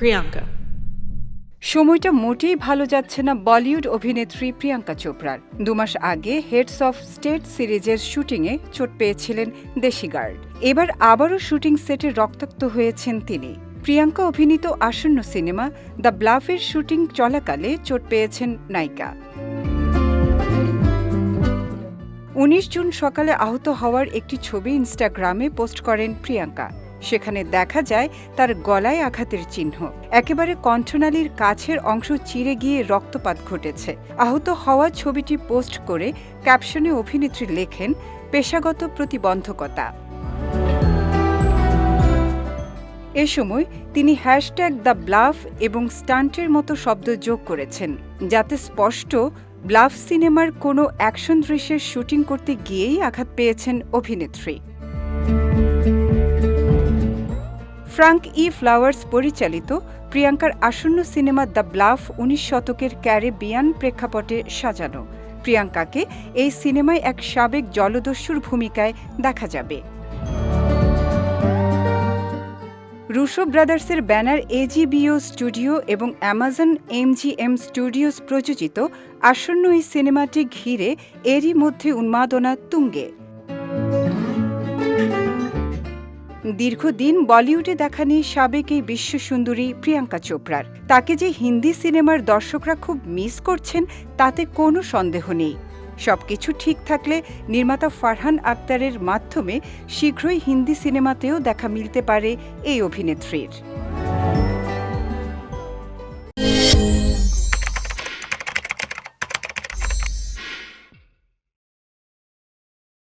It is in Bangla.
Priyanka. সময়টা মোটেই ভালো যাচ্ছে না বলিউড অভিনেত্রী প্রিয়াঙ্কা চোপড়ার। দুমাস আগে হেডস অফ স্টেট সিরিজের শুটিংয়ে চোট পেয়েছিলেন দেশি গার্ড। এবার আবারও শুটিং সেটে রক্তাক্ত হয়েছেন তিনি। প্রিয়াঙ্কা অভিনীত আসন্ন সিনেমা দ্য ব্লাফের শুটিং চলাকালে চোট পেয়েছেন নায়িকা। উনিশ জুন সকালে আহত হওয়ার একটি ছবি ইনস্টাগ্রামে পোস্ট করেন প্রিয়াঙ্কা। সেখানে দেখা যায় তার গলায় আঘাতের চিহ্ন। একেবারে কণ্ঠনালীর কাছের অংশ চিরে গিয়ে রক্তপাত ঘটেছে। আহত হওয়া ছবিটি পোস্ট করে ক্যাপশনে অভিনেত্রী লেখেন, পেশাগত প্রতিবন্ধকতা। এ সময় তিনি হ্যাশট্যাগ দ্য ব্লাফ এবং স্টান্টের মতো শব্দ যোগ করেছেন, যাতে স্পষ্ট ব্লাফ সিনেমার কোনো অ্যাকশন দৃশ্যের শুটিং করতে গিয়েই আঘাত পেয়েছেন অভিনেত্রী। ফ্রাঙ্ক ই ফ্লাওয়ার্স পরিচালিত প্রিয়াঙ্কার আসন্ন সিনেমা দ্য ব্লাফ উনিশ শতকের ক্যারেবিয়ান প্রেক্ষাপটে সাজানো। প্রিয়াঙ্কাকে এই সিনেমায় এক সাবেক জলদস্যুর ভূমিকায় দেখা যাবে। রুশো ব্রাদার্সের ব্যানার এজিবিও স্টুডিও এবং অ্যামাজন এমজিএম স্টুডিওস প্রযোজিত আসন্ন এই সিনেমাটি ঘিরে এরই মধ্যে উন্মাদনা তুঙ্গে। দীর্ঘদিন বলিউডে দেখা নেই সাবেক এই বিশ্বসুন্দরী প্রিয়াঙ্কা চোপড়ার। তাকে যে হিন্দি সিনেমার দর্শকরা খুব মিস করছেন, তাতে কোনো সন্দেহ নেই। সবকিছু ঠিক থাকলে নির্মাতা ফারহান আক্তারের মাধ্যমে শীঘ্রই হিন্দি সিনেমাতেও দেখা মিলতে পারে এই অভিনেত্রীর।